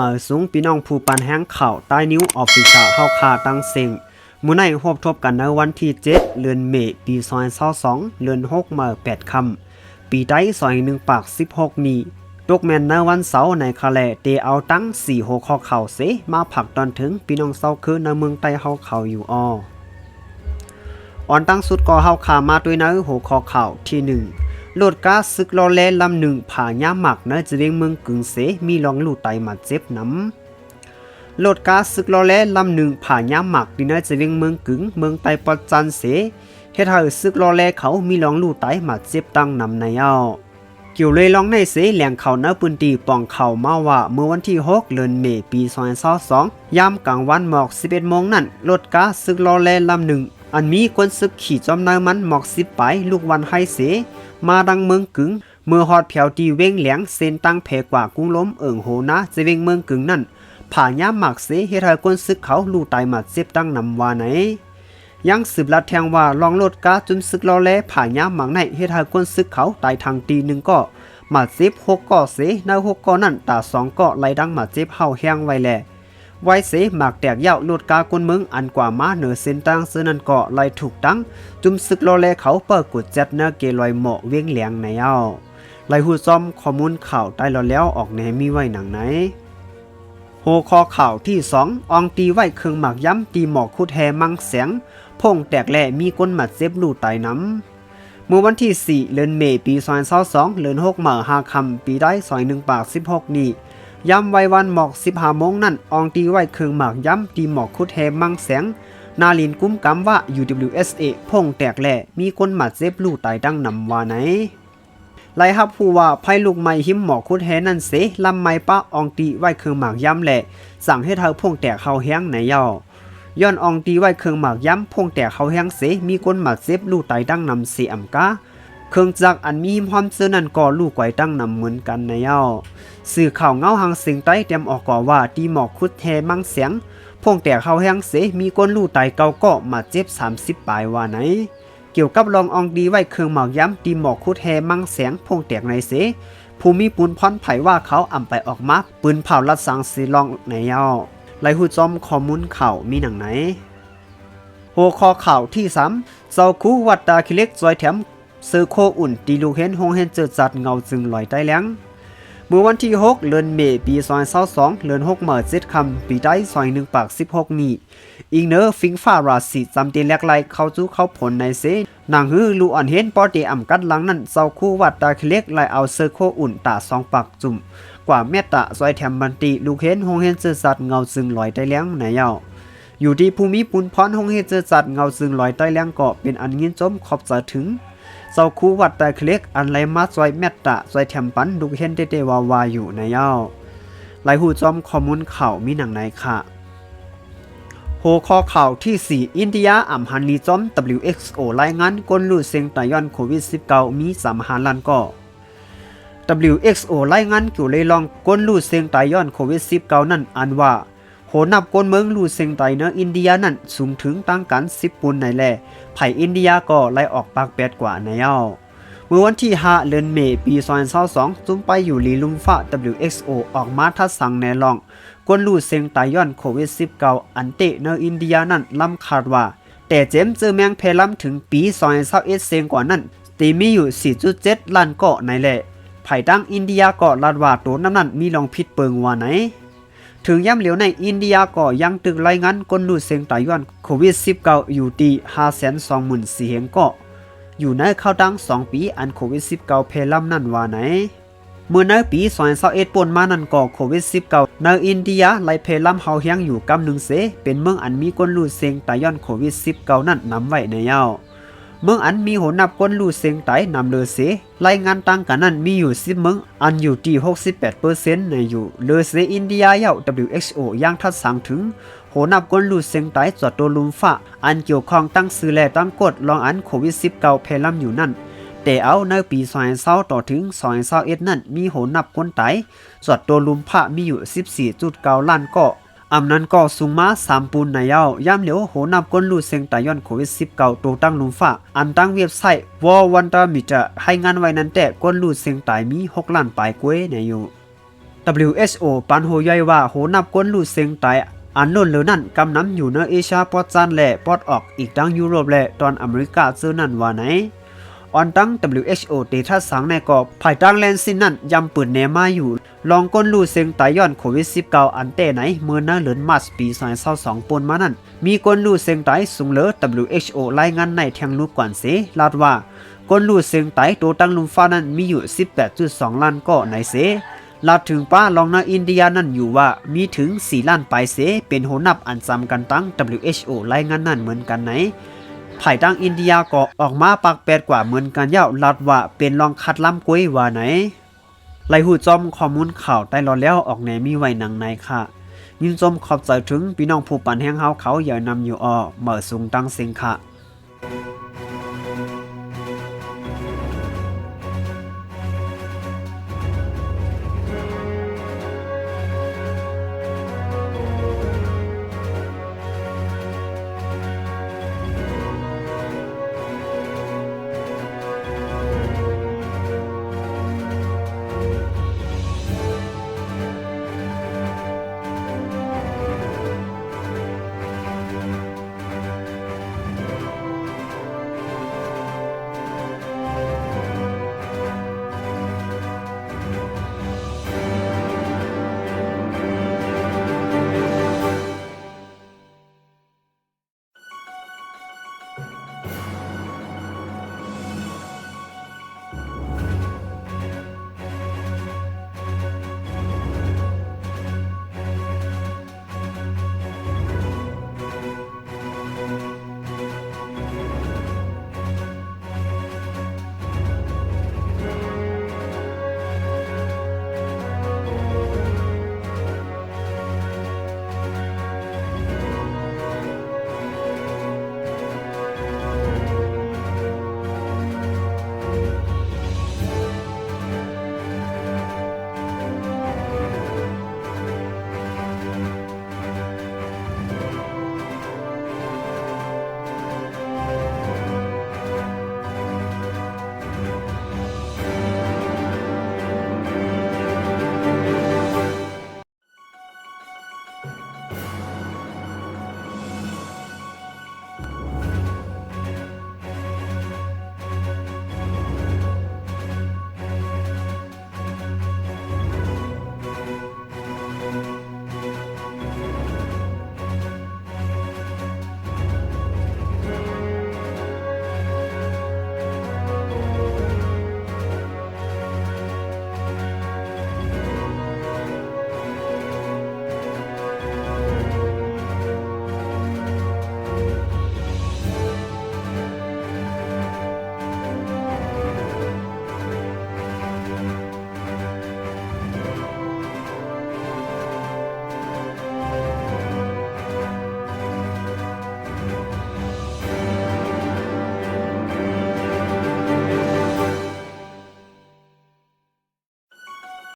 มาสูงพี่น้องผู้ปันแห้งข่าวใต้นิ้วออฟฟิเชียลเฮาคาตั้งเซ็งมื้อในพบทบกันในวันที่ 7 เดือนเมษปี2022เดือน6มา8ค่ำปีใด21ปาก 16 นี้ตกแมนในวันเสาร์ในคาแลเตเอาตั้ง4หัวข้อข่าวเสมาผักตอนถึงพี่น้องเศร้าคือในเมืองใต้เฮาข่าวอยู่อ้ออ่อนตั้งสุดก็เฮาขามาด้วยในหัวข้อข่าวที่หนึ่ง โลดกาซึกลอแลลำหนึ่งผ่าย่าหมักนะจะเรียงเมืองกึ่งเสมีลองลู่ไตมาเจ็บน้ำโลดกาซึกลอแลลำหนึ่งผ่าย่าหมักดีนะจะเรียงเมืองกึ่งเมืองไตปอจันเสเฮ็ดให้ซึกลอแลเขามีลองลู่ไตมาเจ็บตั้งนำในเอาเกี่ยวเลยลองในเสแหลงเขาเนื้อปืนตีป่องเขามาว่าเมื่อวันที่ 6 เดือนเมษปี2022ยามกลางวันหมอก 11โมงนั้นรถกาซึกลอแลลำหนึ่งอันมีคนซึกขี่จอมนายมันหมอกสิบไปลูกวันให้เส มาดังเมืองกึงเมื่อฮอดแผวตีเว้งเหลียงเส้นตั้งแผกว่ากุ้งล้มเอิงโหนะจะเว้งเมืองกึงนั่นผ่าย่ามหมักเสเฮ็ดให้คนซึกเขาลู่ตายมาเจ็บตั้งนำว่าไหนยังสืบลัดแทงว่าลองโลดกาจุนซึกลอแลผ่าย่ามหมักในเฮ็ดให้คนซึกเขาตายทางตีหนึ่งก็มาเจ็บหกก่อเสในหกก่อนั่นตาสองก่อไล่ดังมาเจ็บเฮาแห้งไว้แล ไว้เสหมากแตกเย้าลูดกากนมืองอันกว่ามาเหนือเส้นตั้งเสื้อนันเกาะไล่ถูกตั้ง จุมซึกโลแลเขาเปิดกุดจัดเนื้อเกลอยเหมาะเวียงเหลียงในเย้าไล่หูซ้อมข้อมูลข่าวได้แล้วแล้วออกแนมีไว้หนังไหนโหคอข่าวที่สองอองตีไว้เครื่องหมากย้ำตีหมอกคุดแฮมังเสียงพงแตกแหล่มีก้นหมัดเจ็บลู่ไตน้ำเมื่อวันที่ 4 เดือนเมษปี2022เดือน6มหาคำปีได้21ปาก 16 นี้ ย้ำไว้วันหมอกสิบหาโมงนั่นอองตีไว้เครื่องหมากย้ำตีหมอกคุดแฮมังแสง นาลินกุ้มกำว่า UWSA พงแตกแหล่มีคนหมัดเจ็บลู่ตายดังนำว่าไหนไล่ฮับผู้ว่าไพ่ลูกไม้หิมหมอกคุดแฮนั่นเสลำไม้ป้าอองตีไว้เครื่องหมากย้ำแหล่สั่งให้เธอพงแตกเขาแห้งในเย่าย้อนอองตีไว้เครื่องหมากย้ำพงแตกเขาแห้งเสมีคนหมัดเจ็บลู่ตายดังนำเสียมกา เครื่องจักรอันมีหิมความเสื้อนั่นก็ลู่ไกวตั้งนำเหมือนกันในเย่าสื่อข่าวเงาหังสิงใต้เตรียมออกก่อว่าตีหมอกคุดแฮมังเสียงพงแต่เขาแห้งเสมีก้นลู่ไตเกาก็มาเจ็บ 30 ปลายว่าไหน เกี่ยวกับรองอองดีไว้เครื่องหมอกย้ำตีหมอกคุดแฮมังเสียงพงแตกในเสภูมิปุนพรไผว่าเขาอ่ำไปออกมาปืนเผาลัดสังสีลองในเย้าไลหูจอมข้อมูลข่าวมีหนังไหนหัวข้อข่าวที่3เซาคูวัดตาคิเล็กจอยแถม เซอร์โคอุ่นตีลูกเห็นหงเห็นเจอจัดเงาจึงลอยใต้แหลงเมื่อวันที่ 6 เดือนเมษปี2022เดือน6เมื่อ7คำปีได้ซอย1ปาก 16 นี้อิงเนอร์ฟิงฟ้าราศีจำเตีแลกไลเข้าจู้เข้าผลในเซนางฮือลูอ่อนเห็นปอเตอ่ำกัดหลังนั้นเซาคู่วัดตาคเล็กไลเอาเซอร์โคอุ่นตาสองปากจุ่ม กว่าเมตตาซอยแถมบันติลูกเห็นหงเห็นเจอสัตว์เงาซึงลอยใต้แล้งในเยาอยู่ที่ภูมิปุนพรหงเห็นเจอสัตว์เงาซึงลอยใต้แล้งก็เป็นอันยินจมขอบจะถึง เจ้าคูวัดแต่คล็กอันไรมาซอยแมตตะซอยแถมปันดูเห็นเตเตวาวาอยู่ในเย้าไหลหูจอมข้อมูลข่าวมีหนังไหนค่ะโฮคอข่าวที่ 4 อินเดียอ่ำฮันลีจอม WHO รายงานกลลูเซงตายอนโควิด -19 มี3หาล้านก่อ WHO รายงานเกี่ยวเลยลองกลลูเซงตายอนโควิด -19 นั่นอันว่า โหนับกนเมืองลูเซงไตเนออินเดียนั่นสูงถึงตั้งกัน10ปุนในแลไผ่อินเดียก็ไล่ออกปากแปดกว่าในเย้าเมื่อวันที่5เดือนเมษปี2022จุ่มไปอยู่ลีลุมฟ้า WHO ออกมาทัดสั่งแนลอง กวนลูเซงไตายอนโควิด -19 อันเตเนออินเดียนั่นล้ำคาดว่า แต่เจมเจอแมงเพลำถึงปี2021เซงกว่านั้นตีมีอยู่ 4.7 ล้านเกาะในแหละไผ่ดังอินเดียก็ลาดว่าตัวน้ำนั้นมีลองผิดเปิงว่าไหน ถึงย่ำเหลียวในอินเดียก็ยังตึกรายงานกลลูเซงตายอนโควิด -19 อยู่ที่524,000เฮงก็อยู่ในเข้าดัง2 ปีอันโควิด -19 เพลำนั่นว่าไหน เมื่อในปี2021ปนมานั่นก็โควิด -19 ในอินเดียไล่เพลำเฮาเฮียงอยู่กำหนึ่งเส เป็นเมืองอันมีกลลูเซงตายอนโควิด -19 นั่นนำไว้ในเย้า เมืองอันมีโหนับก้นลูเซงไตนำเลอเสรายงานตั้งกันนั้นมีอยู่10เมืองอันอยู่ที่ 68%ในอยู่เลอเซอินเดียเย้า WHO ยังทัดสั่งถึงโหนับก้นลูเซงไตจอดตัวลุมฟ้าอันเกี่ยวข้องตั้งซื้อแลตั้งกฎรองอันโควิด -19 เพลำอยู่นั่น แต่เอาในปี2020ต่อถึง2021นั่นมีโหนับก้นไตจอดตัวลุมพระมีอยู่ 14.9 ล้านเกาะ อำนั้นก็สูงมาสามปูนในเย้าย่ำเหลียวโหนับก้นลูเซงตายอนโควิด19ตัวตั้งลุมฟ้าอันตั้งเว็บไซต์วอวันตามิจะให้งานไว้นั้นแต่ก้นลูเซงตายมี 6 ล้านปลายกวยในอยู่ WHO ปันโหย่อยว่าโหนับก้นลูเซงไตอันล้นเหลือนั่นกำน้ำอยู่ในเอเชียปอดจานและปอดออกอีกดังยุโรปและตอนอเมริกาเจอนั่นว่าไหนออนตั้ง WHO เดทัสสังในกอบภายตั้งแลนซินนั่นยำปืนเนมาอยู่ ลองก้นลูเซงตายย้อนโควิด -19 อันเต้ไหนเมื่อหน้าเหลือนมาสปี2022ปนมานั่น มีก้นลูเซงตายสูงเหลือ WHO รายงานในแทงลูกก่อนเสลาดว่าก้นลูเซงตายตัวตั้งลุมฟ้านั้นมีอยู่ 18.2 ล้านก็ในเสลาดถึงป้าลองนาอินเดียนั่นอยู่ว่ามีถึง 4 ล้านปลายเสเป็นโหนับอันจำกันตั้ง WHO รายงานนั่นเหมือนกันไหนภายตั้งอินเดียก็ออกมาปากแปดกว่าเหมือนกันยาวลัดว่าเป็นลองคัดล้ำกุ้ยว่าไหน ไลหูจอมข้อมูลข่าวใต้รอแล้วออกแนมีไว้หนังในค่ะยินจมขอบใจถึงพี่น้องผู้ปันแห้งเฮาเขาอย่านำอยู่ออเหมื่อสูงตั้งเสียงค่ะ